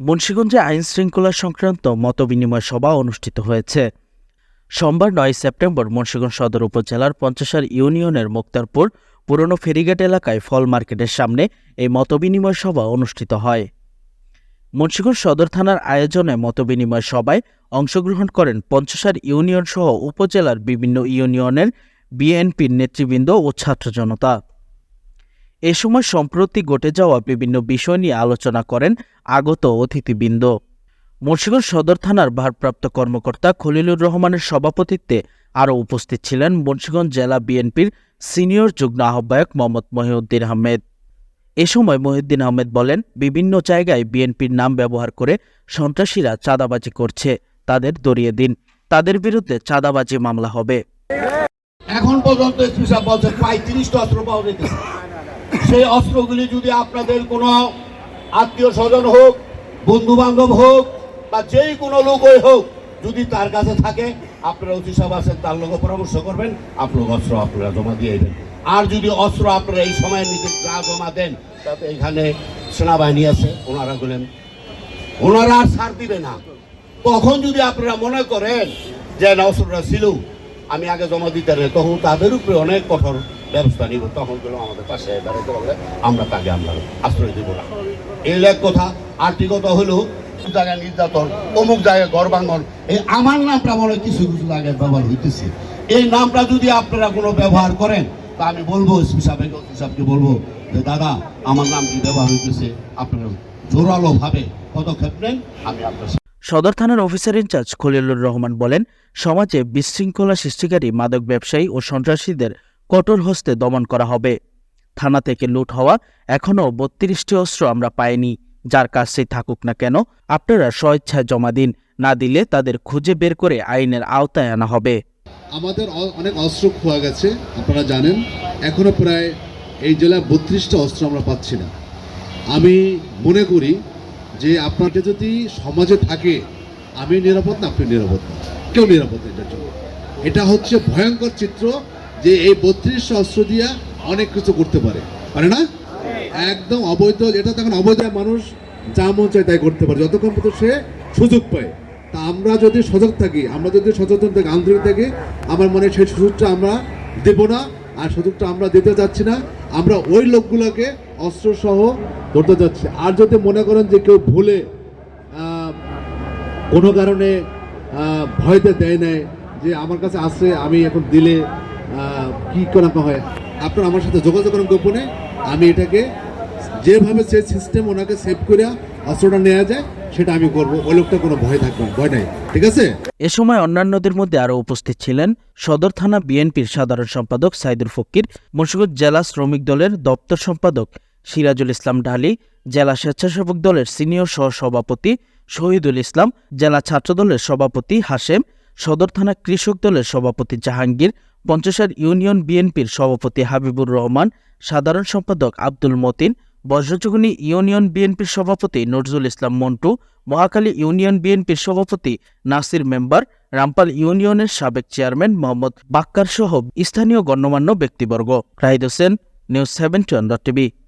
মুন্সীগঞ্জে আইন শৃঙ্খলা সংক্রান্ত মতবিনিময় সভা অনুষ্ঠিত হয়েছে। সোমবার নয় সেপ্টেম্বর মুন্সীগঞ্জ সদর উপজেলার পঞ্চাশার ইউনিয়নের মুক্তারপুর, পুরনো ফেরিঘাট এলাকায় ফল মার্কেটের সামনে এই মতবিনিময় সভা অনুষ্ঠিত হয়। মুন্সীগঞ্জ সদর থানার আয়োজনে মতবিনিময় সভায় অংশগ্রহণ করেন পঞ্চাশার ইউনিয়ন সহ উপজেলার বিভিন্ন ইউনিয়নের বিএনপির নেতৃবৃন্দ ও ছাত্র জনতা। এ সময় সম্প্রতি ঘটে যাওয়া বিভিন্ন বিষয় নিয়ে আলোচনা করেন আগত অতিথিবৃন্দ। মুন্সিগঞ্জ সদর থানার ভারপ্রাপ্ত কর্মকর্তা খলিলুর রহমানের সভাপতিত্বে আরও উপস্থিত ছিলেন মুন্সিগঞ্জ জেলা বিএনপির সিনিয়র যুগ্ম আহ্বায়ক মোহাম্মদ মহিউদ্দিন আহমেদ। এ সময় মহিউদ্দিন আহমেদ বলেন, বিভিন্ন জায়গায় বিএনপির নাম ব্যবহার করে সন্ত্রাসীরা চাঁদাবাজি করছে, তাদের দরিয়ে দিন, তাদের বিরুদ্ধে চাঁদাবাজি মামলা হবে। এখন পর্যন্ত পাওয়া গেছে। সেই অস্ত্রগুলি যদি আপনাদের কোনো আত্মীয় স্বজন হোক বন্ধু বান্ধব হোক, বা যেই কোনো লোকই হোক, যদি তার কাছে থাকে, আপনারা অতি সাহেব আছেন তার লোক পরামর্শ করবেন আপনার অস্ত্র আপনারা জমা দিয়ে দেবেন আর যদি অস্ত্র আপনারা এই সময় নিজে যা জমা দেন, তাতে এখানে সেনাবাহিনী আছে, ওনারা বলেন, ওনারা আর ছাড় দিবে না। তখন যদি আপনারা মনে করেন যে অস্ত্রটা ছিল, আমি আগে জমা দিতে তখন তাদের উপরে অনেক কঠোর ব্যবস্থা নিব, তখনগুলো আমাদের পাশে দাঁড়াতে পারলে আমরা তাকে আমরা আশ্রয় দেবো না। এই এক কথা আরেকটি কথা হলো জায়গায় নির্যাতন, অমুক জায়গায় ঘর ভাঙন, এই আমার নামটা মনে কিছু কিছু জায়গায় ব্যবহার হইতেছে। এই নামটা যদি আপনারা কোনো ব্যবহার করেন, তা আমি বলব, এসপি সাহেবকে সাহেবকে বলব যে, দাদা, আমার নাম কি ব্যবহার হইতেছে? আপনারা জোরালো ভাবে পদক্ষেপ নেন, আমি আপনার সদর থানার অফিসার ইনচার্জ খলিলুর রহমান বলেন, সমাজে বিশৃঙ্খলা সৃষ্টিকারী মাদক ব্যবসায়ী ও সন্ত্রাসীদের কঠোর হস্তে দমন করা হবে। থানা থেকে লুট হওয়া এখনও বত্রিশটি অস্ত্র আমরা পাইনি। যার কাছেই থাকুক না কেন, আপনারা স্বেচ্ছায় জমা দিন। না দিলে তাদের খুঁজে বের করে আইনের আওতায় আনা হবে। আমাদের অনেক অস্ত্র খোয়া গেছে, আপনারা জানেন। এখনও প্রায় এই জেলায় বত্রিশটা অস্ত্র আমরা পাচ্ছি না। আমি মনে করি যে আপনাকে যদি সমাজে থাকে, আমি নিরাপদ না, আপনি নিরাপদ না। কেউ নিরাপদ এটার জন্য। এটা হচ্ছে ভয়ঙ্কর চিত্র। যে এই বত্রিশ অস্ত্র দিয়া অনেক কিছু করতে পারে। পারে না? একদম অবৈধ এটা তখন অবৈধ মানুষ যা মন চায় তাই করতে পারে। যতক্ষণ পর্যন্ত সে সুযোগ পায়। তা আমরা যদি সজাগ থাকি, আমরা যদি সচেতন থাকি, আন্তরিক থাকি, আমার মনে সেই সুযোগটা আমরা দেব না। আর সুযোগটা আমরা দিতে যাচ্ছি না। আমরা ওই লোকগুলোকে অস্ত্র সহ ধরতে যাচ্ছি। আর যদি মনে করেন যে কেউ ভুলে কোনো কারণে ভয়তে দেয় নেয় যে আমার কাছে আসে আমি এখন দিলে কি করা হয় আপনার আমার সাথে যোগাযোগ করেন গোপনে। আমি এটাকে যেভাবে সে সিস্টেম ওনাকে সেভ করে অস্ত্রটা নেওয়া যায়, সেটা আমি করব। ওই লোকটা কোনো ভয় থাকবে না, ভয় নাই। ঠিক আছে? এ সময় অন্যান্যদের মধ্যে আরও উপস্থিত ছিলেন সদর থানা বিএনপির সাধারণ সম্পাদক সাইদুল ফকির, মুন্সিগঞ্জ জেলা শ্রমিক দলের দপ্তর সম্পাদক সিরাজুল ইসলাম ঢালি, জেলা স্বেচ্ছাসেবক দলের সিনিয়র সহসভাপতি শহীদুল ইসলাম, জেলা ছাত্রদলের সভাপতি হাশেম সদর থানা কৃষক দলের সভাপতি জাহাঙ্গীর, পঞ্চাশার ইউনিয়ন বিএনপির সভাপতি হাবিবুর রহমান, সাধারণ সম্পাদক আব্দুল মতিন, বজ্রচুগুনি ইউনিয়ন বিএনপির সভাপতি নজরুল ইসলাম মন্টু, মহাকালী ইউনিয়ন বিএনপির সভাপতি নাসির মেম্বার, রামপাল ইউনিয়নের সাবেক চেয়ারম্যান মোহাম্মদ বাক্কার সহ স্থানীয় গণ্যমান্য ব্যক্তিবর্গ। Rahid Hossain news seventy TV.